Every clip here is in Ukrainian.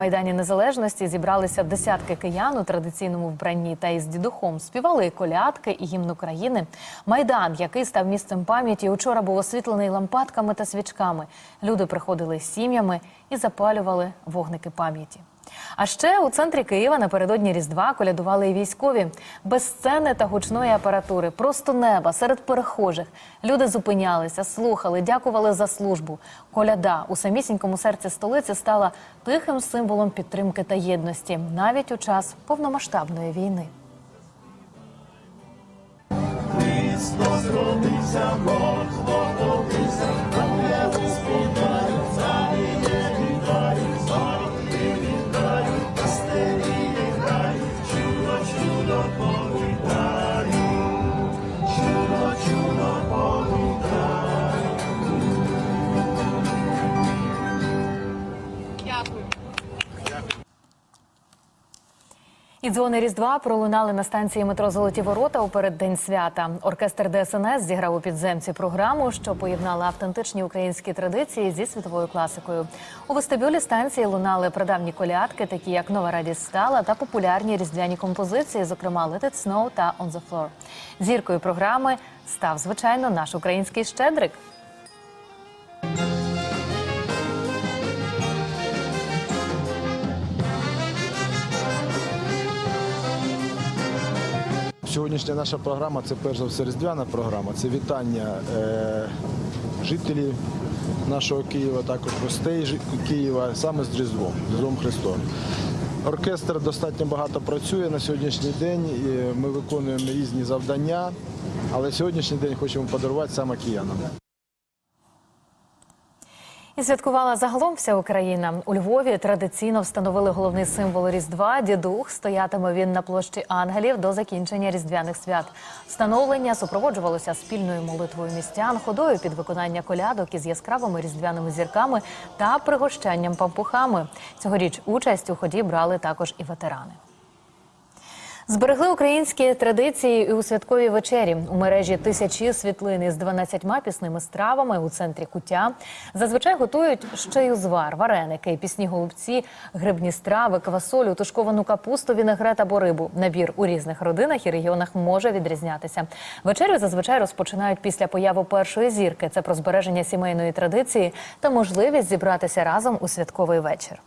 Майдані Незалежності зібралися десятки киян у традиційному вбранні та із дідухом співали колядки і гімн України. Майдан, який став місцем пам'яті, учора був освітлений лампадками та свічками. Люди приходили з сім'ями і запалювали вогники пам'яті. А ще у центрі Києва напередодні Різдва колядували і військові без сцени та гучної апаратури, просто неба серед перехожих. Люди зупинялися, слухали, дякували за службу. Коляда у самісінькому серці столиці стала тихим символом підтримки та єдності, навіть у час повномасштабної війни. І дзвони Різдва пролунали на станції метро Золоті Ворота у переддень свята. Оркестр ДСНС зіграв у підземці програму, що поєднала автентичні українські традиції зі світовою класикою. У вестибюлі станції лунали прадавні колядки, такі як Нова радість стала, та популярні різдвяні композиції, зокрема «Let it snow» та «On the floor». Зіркою програми став звичайно наш український щедрик. Сьогоднішня наша програма це перш за все різдвяна програма. Це вітання е, жителів нашого Києва, також гостей Києва саме з Різдвом, Різдвом Христом. Оркестр достатньо багато працює на сьогоднішній день. І ми виконуємо різні завдання, але сьогоднішній день хочемо подарувати саме киянам. І святкувала загалом вся Україна. У Львові традиційно встановили головний символ Різдва. Дідух стоятиме він на площі ангелів до закінчення різдвяних свят. Встановлення супроводжувалося спільною молитвою містян, ходою під виконання колядок із яскравими різдвяними зірками та пригощанням пампухами. Цьогоріч участь у ході брали також і ветерани. Зберегли українські традиції і у святковій вечері. У мережі тисячі світлин із 12 пісними стравами у центрі куття. Зазвичай готують ще й узвар, вареники, пісні голубці, грибні страви, квасолю, тушковану капусту, вінегрет або рибу. Набір у різних родинах і регіонах може відрізнятися. Вечерю зазвичай розпочинають після появи першої зірки. Це про збереження сімейної традиції та можливість зібратися разом у святковий вечір.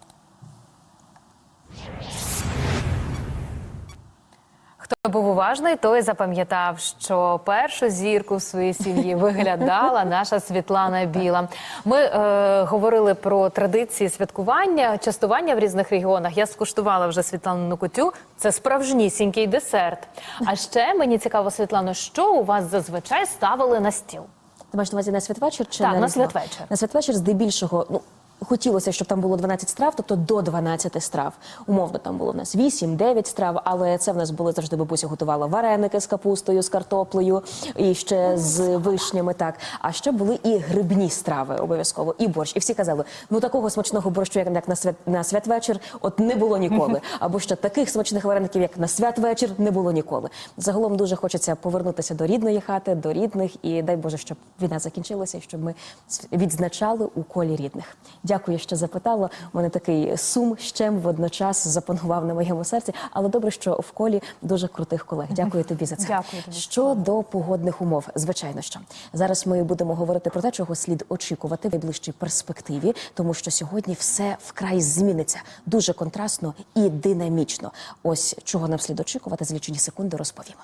Хто був уважний, той запам'ятав, що першу зірку в своїй сім'ї виглядала наша Світлана Біла. Ми е, говорили про традиції святкування, частування в різних регіонах. Я скуштувала вже Світлану кутю. Це справжнісінький десерт. А ще мені цікаво, Світлано, що у вас зазвичай ставили на стіл? Ти маєш на увазі на святвечір чи Так, на Різдво? святвечір. На святвечір здебільшого, ну. Хотілося, щоб там було 12 страв, тобто до 12 страв. Умовно, там було в нас 8-9 страв, але це в нас були завжди бабуся готувала вареники з капустою, з картоплею і ще з вишнями. Так, а ще були і грибні страви обов'язково, і борщ. І всі казали, ну такого смачного борщу, як на свят на святвечір, от не було ніколи. Або ще таких смачних вареників, як на святвечір, не було ніколи. Загалом дуже хочеться повернутися до рідної хати, до рідних, і дай Боже, щоб війна закінчилася, і щоб ми відзначали у колі рідних. Дякую, що запитала. У мене такий сум щем водночас запанував на моєму серці, але добре, що в колі дуже крутих колег. Дякую тобі за це. Дякую. Щодо погодних умов, звичайно, що зараз ми будемо говорити про те, чого слід очікувати в найближчій перспективі, тому що сьогодні все вкрай зміниться дуже контрастно і динамічно. Ось чого нам слід очікувати за лічені секунди, розповімо.